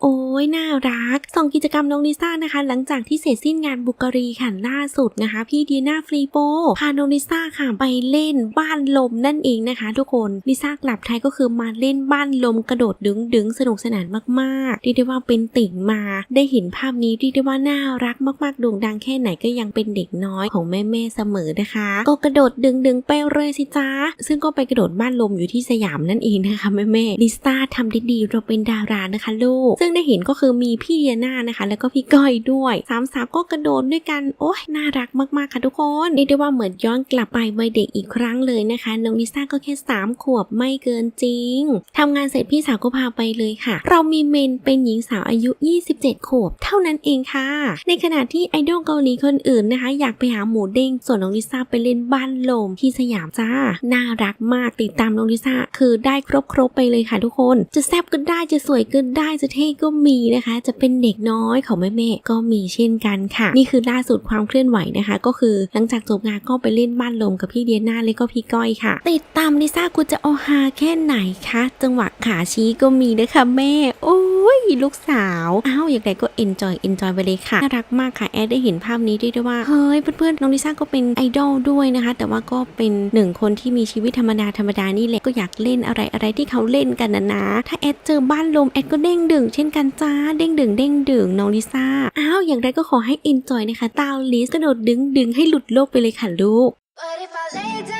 โอ้ ยน่ารักส่งกิจกรรมน้องลิซ่านะคะ หลังจากที่เสร็จสิ้นงานบุกรีค่ะล่าสุดนะคะ พี่ดียนาฟรีโปพาน้องลิซ่าค่ะไปเล่นบ้านลมนั่นเองนะคะ ทุกคนลิซ่ากลับไทยก็คือมาเล่นบ้านลมกระโดดดึงดึงสนุกสนานมากๆเรียกได้ว่าเป็นติ่งมา ได้เห็นภาพนี้เรียกได้ว่าน่ารักมากๆโด่งดังแค่ไหนก็ยังเป็นเด็กน้อยของแม่ๆเสมอนะคะ ก็กระโดดดึงดึงไปเลยสิจ้าซึ่งก็ไปกระโดดบ้านลมอยู่ที่สยามนั่นเองนะคะแม่ๆลิซ่าทำได้ดีเราเป็นดารานะคะลูกซึ่งได้เห็นก็คือมีพี่เดียนานะคะ แล้วก็พี่ก้อยด้วยสามสาวก็กระโดดด้วยกันโอ้ยน่ารักมากๆค่ะทุกคนเรียกได้ว่าเหมือนย้อนกลับไปวัยเด็กอีกครั้งเลยนะคะน้องลิซ่าก็แค่สามขวบไม่เกินจริงทำงานเสร็จพี่สาวก็พาไปเลยค่ะ เรามีเมนเป็นหญิงสาวอายุ 27 ขวบ เท่านั้นเองค่ะ ในขณะที่ไอดอลเกาหลีคนอื่นนะคะ อยากไปหาหมูเด้งส่วนน้องลิซ่าไปเล่นบ้านลมที่สยามจ้าน่ารักมากติดตามน้องลิซ่าคือได้ครบครบๆไปเลยค่ะทุกคน จะแซ่บก็ได้จะสวยก็ได้จะเท่ก็มีนะคะ จะเป็นเด็กน้อยของแม่แม่ๆก็มีเช่นกันค่ะ นี่คือล่าสุดความเคลื่อนไหวนะคะ ก็คือหลังจากจบงานก็ไปเล่นบ้านลมกับพี่เดียนาและก็พี่ก้อยค่ะ ติดตามลิซ่ากูจะโอฮาแค่ไหนคะจังหวะขาชี้ก็มีนะคะแม่โอ้ ยลูกสาวอ้าวอย่างไรก็ enjoy enjoy ไปเลยค่ะน่ารักมากค่ะแอดได้เห็นภาพนี้ได้ด้วยว่าเฮ้ยเพื่อนๆน้องลิซ่าก็เป็นไอดอลด้วยนะคะ แต่ว่าก็เป็นหนึ่งคนที่มีชีวิตธรรมดาธรรมดานี่แหละก็อยากเล่นอะไรอะไรที่เขาเล่นกันนะนะถ้าแอดเจอบ้านลมแอดก็เด้งดึงเช่นกันจ้าเด้งดึงเด้งดึงน้องลิซ่าอ้าวอย่างไรก็ขอให้ enjoy นะคะตาวลิสกระโดดดึงดึงให้หลุดโลกไปเลยค่ะลูก But if I lay down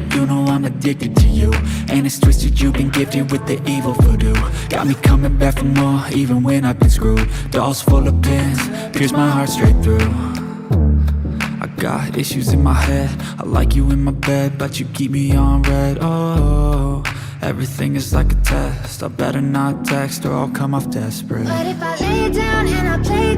You know I'm addicted to you. And it's twisted, you've been gifted with the evil voodoo. Got me coming back for more, even when I've been screwed. Dolls full of pins, pierce my heart straight through. I got issues in my head. I like you in my bed, but you keep me on red. Oh, everything is like a test. I better not text or I'll come off desperate. But if I lay down and I play